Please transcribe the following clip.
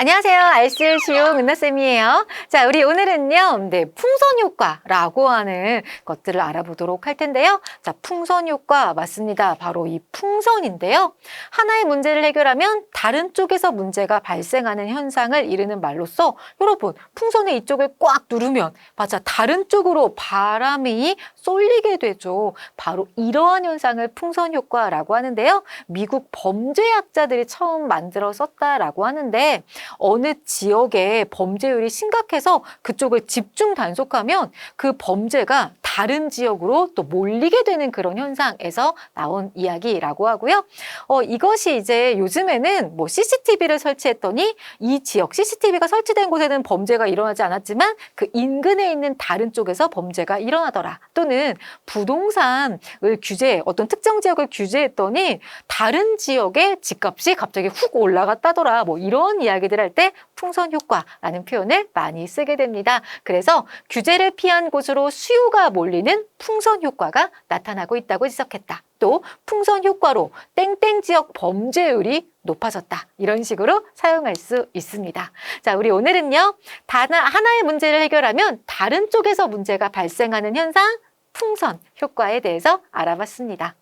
안녕하세요. 알쓸 쉬운 은나쌤이에요. 자, 우리 오늘은요, 네, 풍선 효과라고 하는 것들을 알아보도록 할 텐데요. 자, 풍선 효과 맞습니다. 바로 이 풍선인데요. 하나의 문제를 해결하면 다른 쪽에서 문제가 발생하는 현상을 이르는 말로써 여러분, 풍선의 이쪽을 꽉 누르면 맞아, 다른 쪽으로 바람이 쏠리게 되죠. 바로 이러한 현상을 풍선 효과라고 하는데요. 미국 범죄학자들이 처음 만들어 썼다라고 하는데 어느 지역에 범죄율이 심각해서 그쪽을 집중 단속하면 그 범죄가 다른 지역으로 또 몰리게 되는 그런 현상에서 나온 이야기라고 하고요. 어, 이것이 이제 요즘에는 뭐 CCTV를 설치했더니 이 지역 CCTV가 설치된 곳에는 범죄가 일어나지 않았지만 그 인근에 있는 다른 쪽에서 범죄가 일어나더라. 또는 부동산을 규제, 어떤 특정 지역을 규제했더니 다른 지역의 집값이 갑자기 훅 올라갔다더라. 뭐 이런 이야기들 할 때 풍선 효과라는 표현을 많이 쓰게 됩니다. 그래서 규제를 피한 곳으로 수요가 몰 리는 풍선 효과가 나타나고 있다고 지적했다. 또 풍선 효과로 땡땡 지역 범죄율이 높아졌다. 이런 식으로 사용할 수 있습니다. 자, 우리 오늘은요. 단 하나의 문제를 해결하면 다른 쪽에서 문제가 발생하는 현상 풍선 효과에 대해서 알아봤습니다.